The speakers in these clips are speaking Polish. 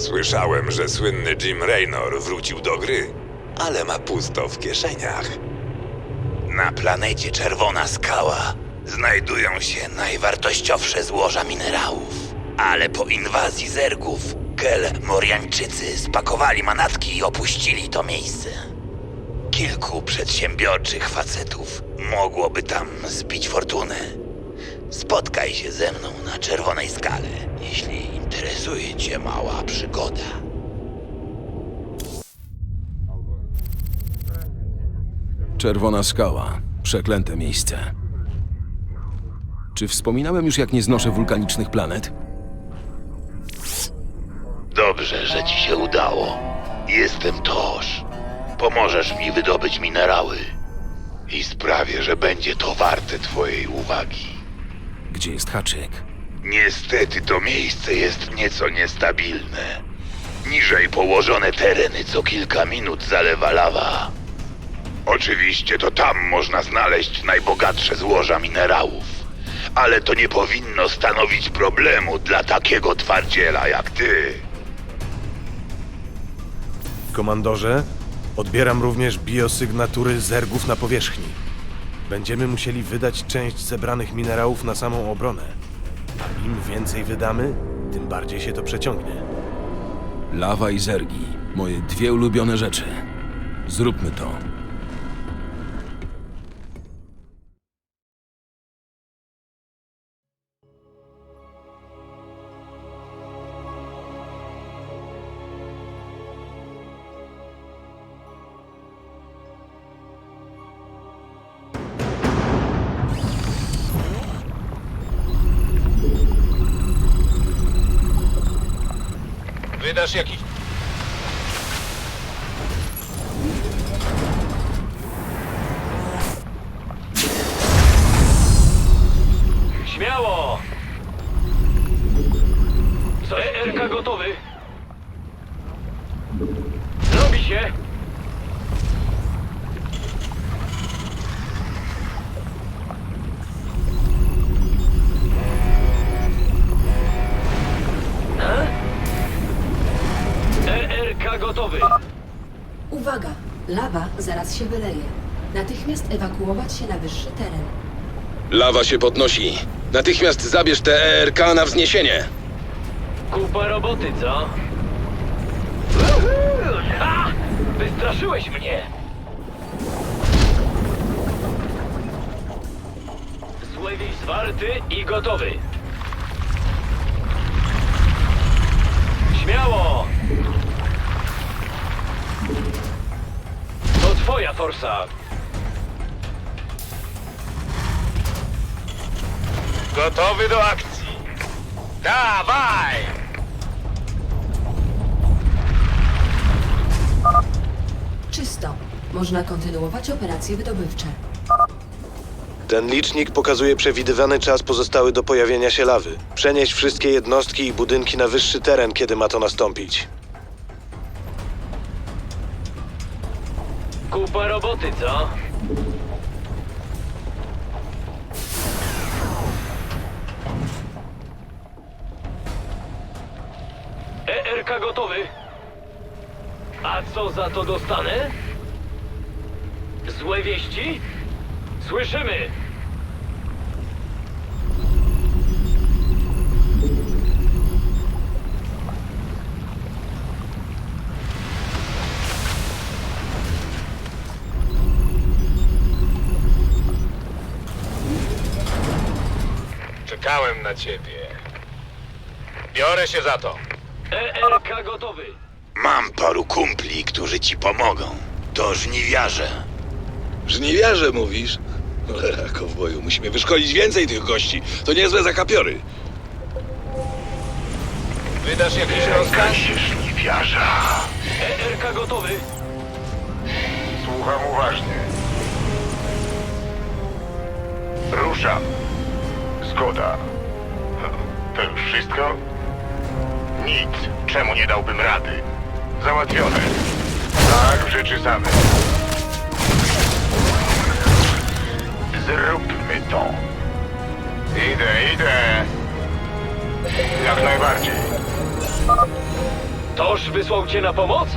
Słyszałem, że słynny Jim Raynor wrócił do gry, ale ma pusto w kieszeniach. Na planecie Czerwona Skała znajdują się najwartościowsze złoża minerałów. Ale po inwazji zergów, Kel Moriańczycy spakowali manatki i opuścili to miejsce. Kilku przedsiębiorczych facetów mogłoby tam zbić fortunę. Spotkaj się ze mną na Czerwonej Skale, jeśli interesuje cię mała przygoda. Czerwona skała. Przeklęte miejsce. Czy wspominałem już, jak nie znoszę wulkanicznych planet? Dobrze, że ci się udało. Jestem Toż. Pomożesz mi wydobyć minerały. I sprawię, że będzie to warte twojej uwagi. Gdzie jest haczyk? Niestety to miejsce jest nieco niestabilne. Niżej położone tereny co kilka minut zalewa lawa. Oczywiście to tam można znaleźć najbogatsze złoża minerałów. Ale to nie powinno stanowić problemu dla takiego twardziela jak ty. Komandorze, odbieram również biosygnatury zergów na powierzchni. Będziemy musieli wydać część zebranych minerałów na samą obronę. A im więcej wydamy, tym bardziej się to przeciągnie. Lawa i zergi. Moje dwie ulubione rzeczy. Zróbmy to. Lawa zaraz się wyleje. Natychmiast ewakuować się na wyższy teren. Lawa się podnosi. Natychmiast zabierz te ERK na wzniesienie. Kupa roboty, co? Ha! Wystraszyłeś mnie! Złewiej zwarty i gotowy. Śmiało! Twoja forsa. Gotowy do akcji. Dawaj! Czysto. Można kontynuować operacje wydobywcze. Ten licznik pokazuje przewidywany czas pozostały do pojawienia się lawy. Przenieść wszystkie jednostki i budynki na wyższy teren, kiedy ma to nastąpić. Kupa roboty, co? ERK gotowy. A co za to dostanę? Złe wieści? Słyszymy! Ciebie. Biorę się za to. ERK gotowy. Mam paru kumpli, którzy ci pomogą. To żniwiarze. Żniwiarze mówisz? Cholera, kowboju, musimy wyszkolić więcej tych gości. To niezłe zakapiory. Wydasz jakiś rozkaz? żniwiarza. ERK gotowy. Słucham uważnie. Ruszam. Zgoda. To już wszystko? Nic. Czemu nie dałbym rady? Załatwione. Tak, rzeczy samej. Zróbmy to. Idę, idę. Jak najbardziej. Ktoś wysłał cię na pomoc?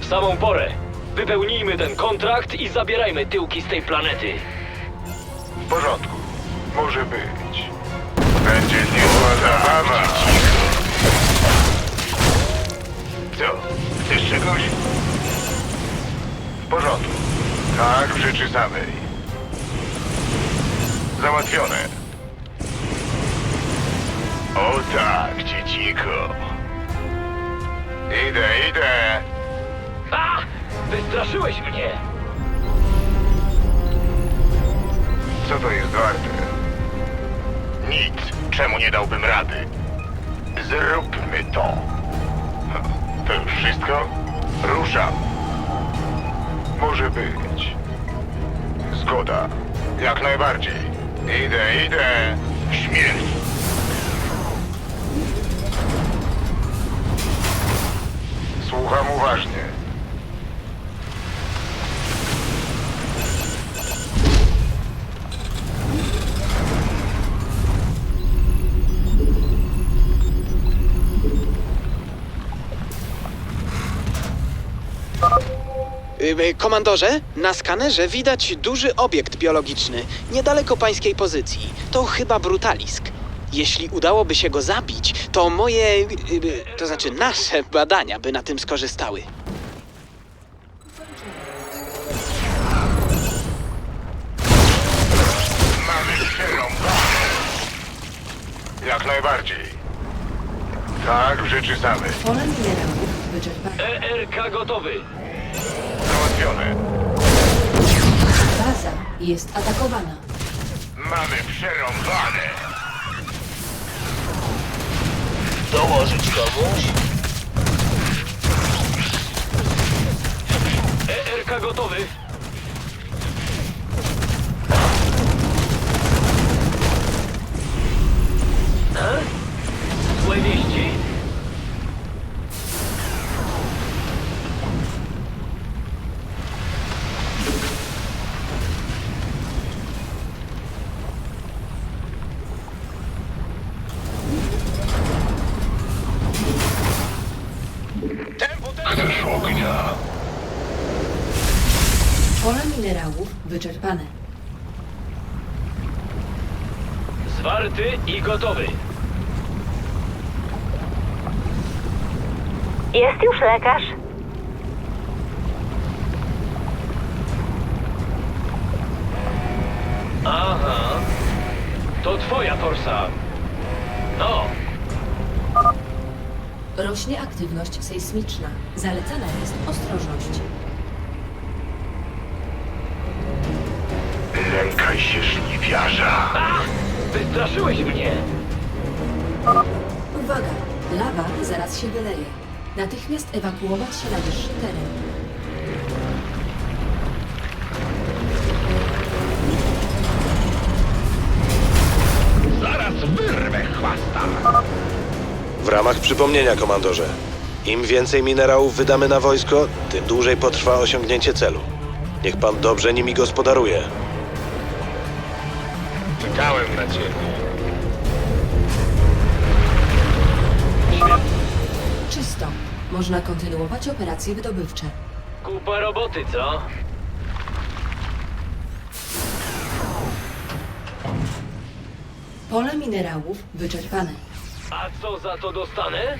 W samą porę. Wypełnijmy ten kontrakt i zabierajmy tyłki z tej planety. W porządku. Może być. Będzie niezła zabawa. Co? Chcesz czegoś? W porządku. Tak, w rzeczy samej. Załatwione. O tak, dzieciko. Idę, idę. A! Wystraszyłeś mnie! Co to jest warte? Nic. Czemu nie dałbym rady? Zróbmy to. To już wszystko? Ruszam. Może być. Zgoda. Jak najbardziej. Idę, idę. Śmierć. Słucham uważnie. Komandorze, na skanerze widać duży obiekt biologiczny, niedaleko pańskiej pozycji. To chyba brutalisk. Jeśli udałoby się go zabić, to moje, y, y, to znaczy nasze badania by na tym skorzystały. Mamy przerąbane. Jak najbardziej. Tak, rzeczy. Pole wyczerpane. ERK gotowy. Załatwione. Baza jest atakowana. Mamy przerąbane. Dołożyć komuś? Gotowy. Jest już lekarz? Aha. To twoja torsa. No, Rośnie aktywność sejsmiczna. Zalecana jest ostrożność. Lękaj się żniwiarza. A! Wystraszyłeś mnie! Uwaga! Lawa zaraz się wyleje. Natychmiast ewakuować się na wyższy teren. Zaraz wyrwę chwasta. W ramach przypomnienia, komandorze. Im więcej minerałów wydamy na wojsko, tym dłużej potrwa osiągnięcie celu. Niech pan dobrze nimi gospodaruje. Czekałem na ciebie. Czysto. Można kontynuować operacje wydobywcze. Kupa roboty, co? Pole minerałów wyczerpane. A co za to dostanę?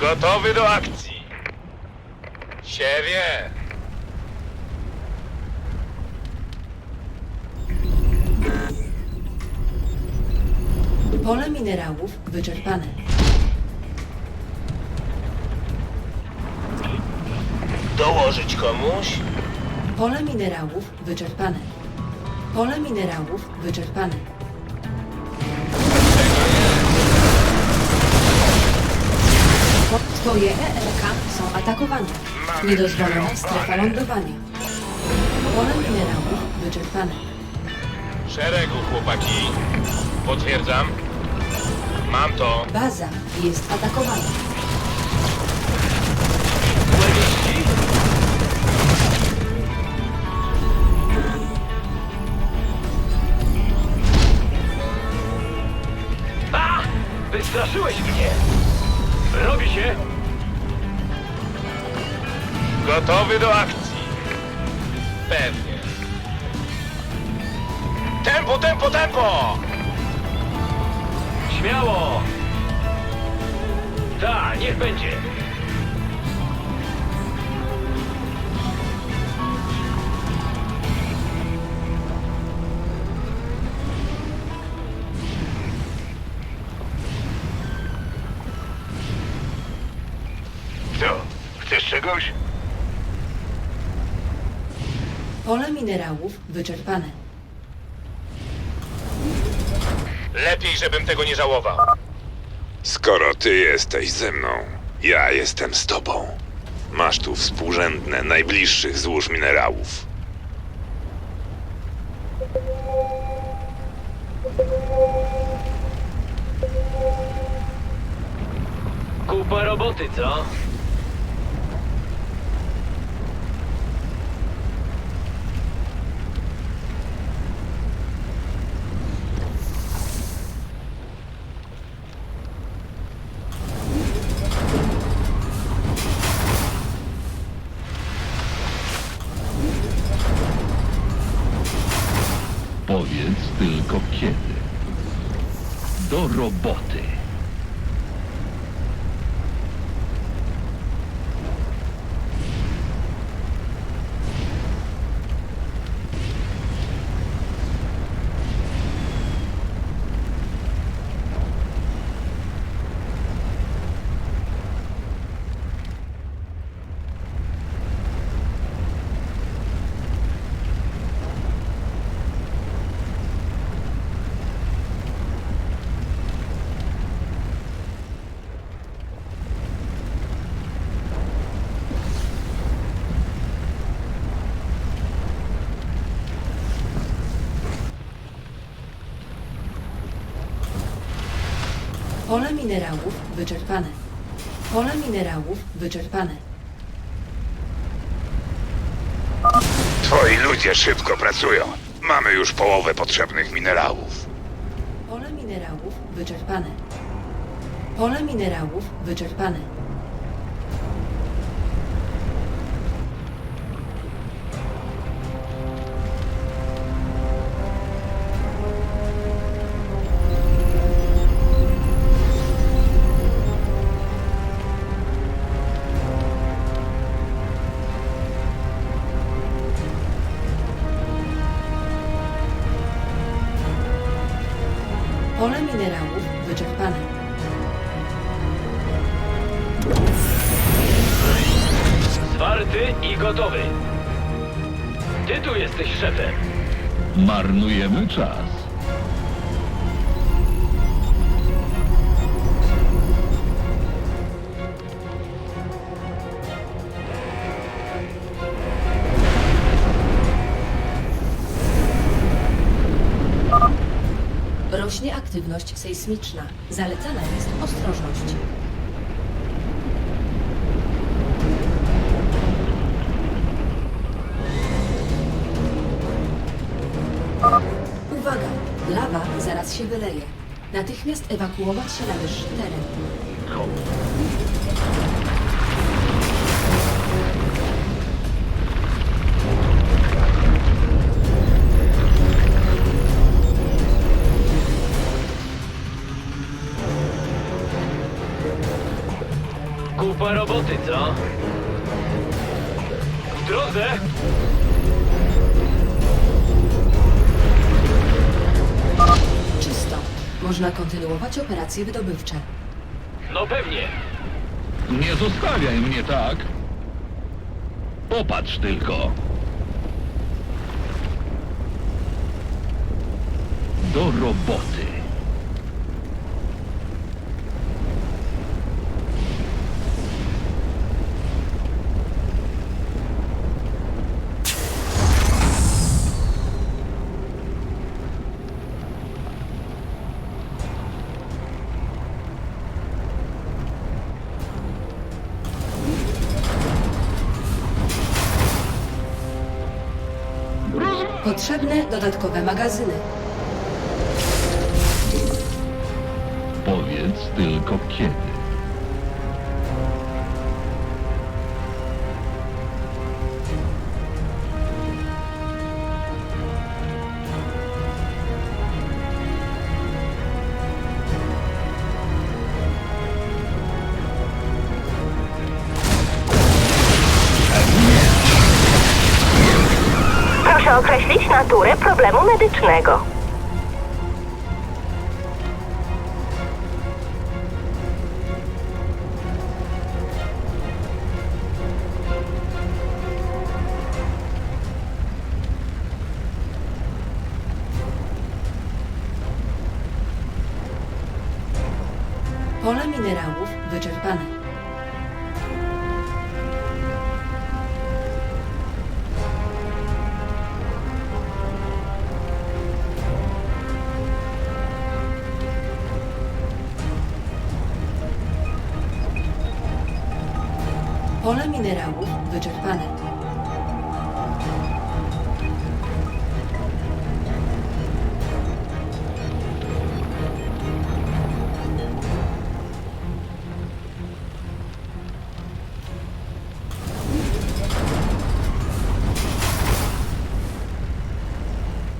Gotowy do akcji. Się wie. Pole minerałów wyczerpane. Dołożyć komuś? Pole minerałów wyczerpane. Pole minerałów wyczerpane. Twoje ERK są atakowane. Niedozwolona strefa lądowania. Pole minerałów wyczerpane. Szeregu, chłopaki. Potwierdzam. Mam to. Baza jest atakowana. Złe Przestraszyłeś mnie! Robi się! Gotowy do akcji. Pewnie. Tempo, tempo, tempo! Śmiało! Tak, niech będzie. Minerałów wyczerpane. Lepiej, żebym tego nie żałował. Skoro ty jesteś ze mną, ja jestem z tobą. Masz tu współrzędne najbliższych złóż minerałów. Kupa roboty, co? Pole minerałów wyczerpane. Pole minerałów wyczerpane. Twoi ludzie szybko pracują. Mamy już połowę potrzebnych minerałów. Pole minerałów wyczerpane. Pole minerałów wyczerpane. Aktywność sejsmiczna. Zalecana jest ostrożność. Uwaga! Lawa zaraz się wyleje. Natychmiast ewakuować się na wyższy teren. Kupa roboty, co? W drodze! Czysto. Można kontynuować operacje wydobywcze. No pewnie. Nie zostawiaj mnie tak. Popatrz tylko. Do roboty. Potrzebne dodatkowe magazyny. Powiedz tylko kiedy. Medycznego. Pole minerałów wyczerpane.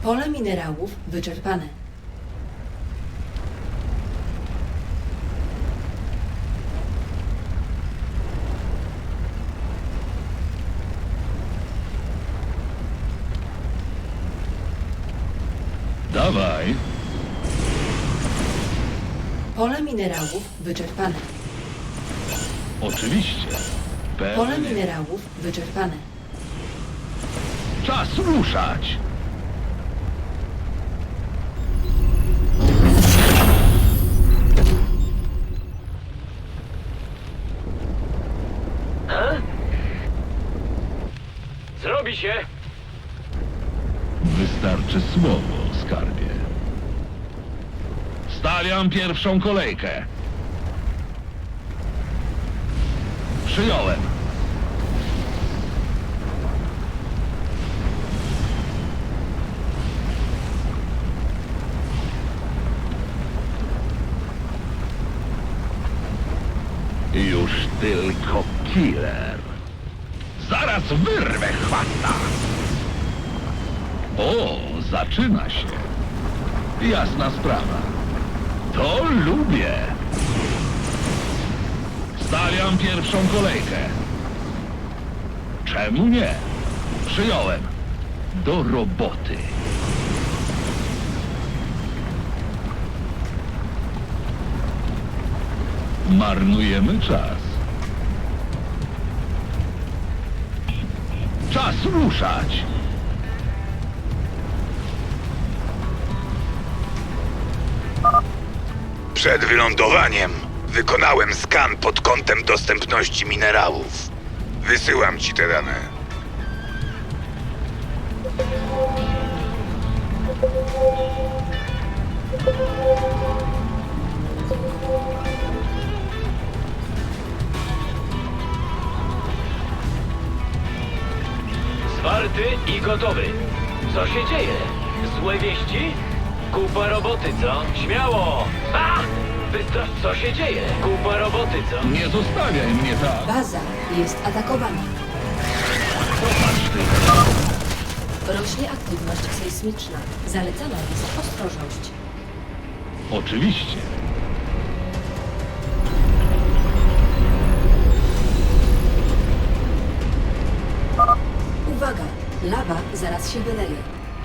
Pole minerałów wyczerpane. Dawaj. Pole minerałów wyczerpane. Oczywiście. Pole Pewnie. minerałów wyczerpane. Czas ruszać. Wystarczy słowo, skarbie. Stawiam pierwszą kolejkę. Przyjąłem. Już tylko killer. Zaraz wyrwę chwata. O, zaczyna się. Jasna sprawa. To lubię. Stawiam pierwszą kolejkę. Czemu nie? Przyjąłem. Do roboty. Marnujemy czas. Czas ruszać. Przed wylądowaniem wykonałem skan pod kątem dostępności minerałów. Wysyłam ci te dane. Zwarty i gotowy. Co się dzieje? Złe wieści? Kupa roboty, co? Śmiało! A! Wystra... Co się dzieje? Kupa roboty, co? Nie zostawiaj mnie tak. Baza jest atakowana. Popatrz ty. Rośnie aktywność sejsmiczna. Zalecana jest ostrożność. Oczywiście. Uwaga! Lawa zaraz się wyleje.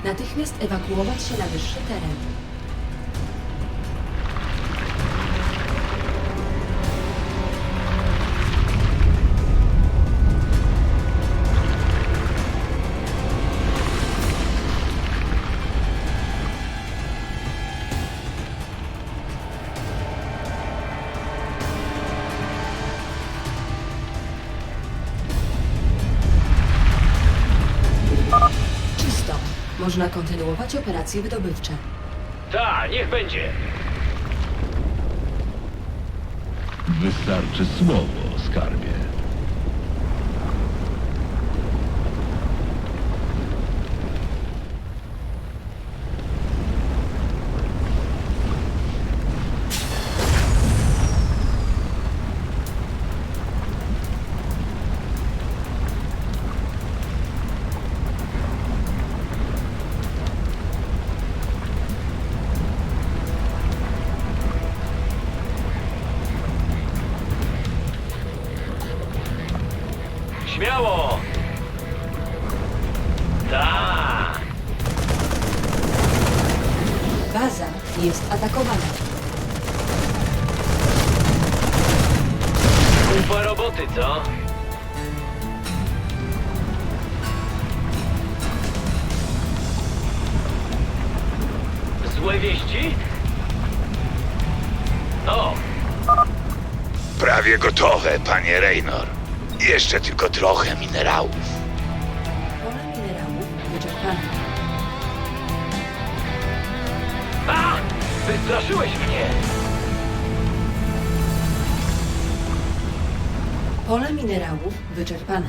Natychmiast ewakuować się na wyższy teren. Można kontynuować operacje wydobywcze. Ta, niech będzie. Wystarczy słowo, skarbie. Śmiało! Tak! Baza jest atakowana. Kupa roboty, co? Złe wieści? O, Prawie gotowe, panie Reynor. Jeszcze tylko trochę minerałów. Pole minerałów wyczerpane. a! Wystraszyłeś mnie! Pole minerałów wyczerpane.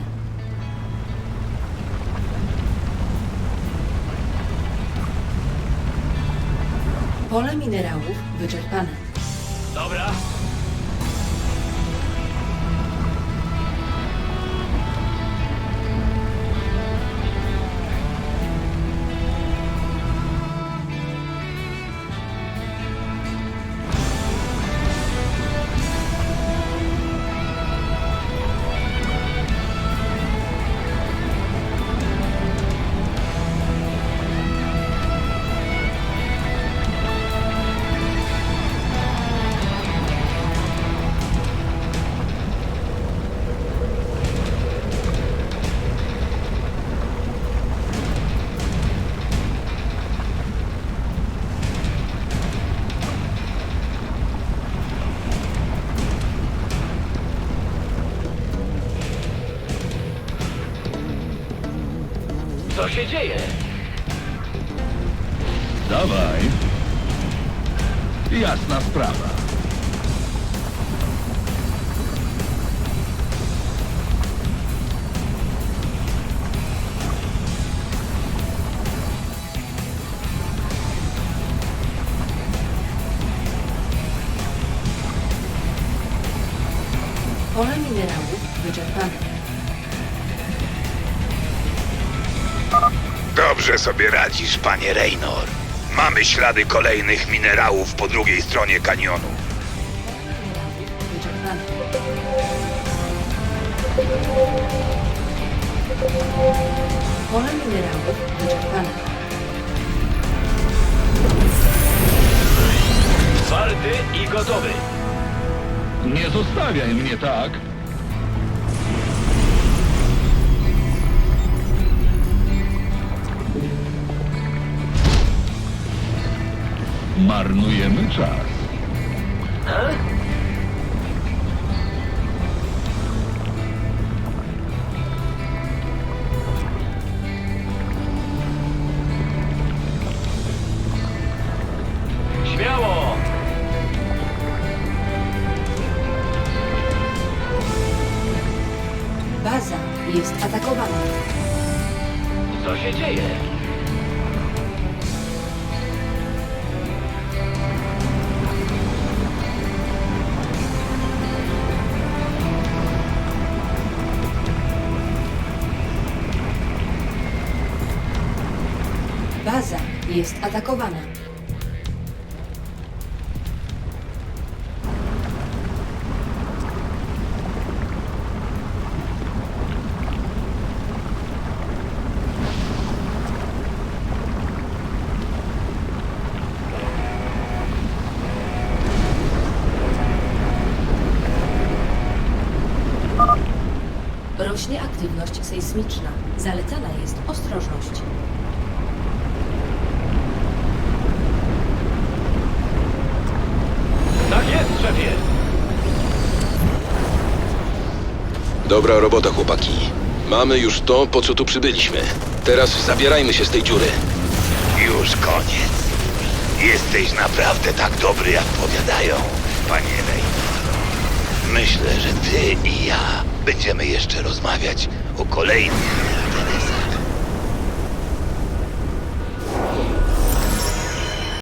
Pole minerałów wyczerpane. Dobra. Się dzieje? Dobrze sobie radzisz, panie Raynor. Mamy ślady kolejnych minerałów po drugiej stronie kanionu. Pole minerałów wyczerpane. Warty i gotowy. Nie zostawiaj mnie tak. Marnujemy czas. Jest atakowana. Rośnie aktywność sejsmiczna. Zalecana jest ostrożność. Tak jest, szefie! Dobra robota, chłopaki. Mamy już to, po co tu przybyliśmy. Teraz zabierajmy się z tej dziury. Już koniec. Jesteś naprawdę tak dobry, jak powiadają, panie Raynor. Myślę, że ty i ja będziemy jeszcze rozmawiać o kolejnych.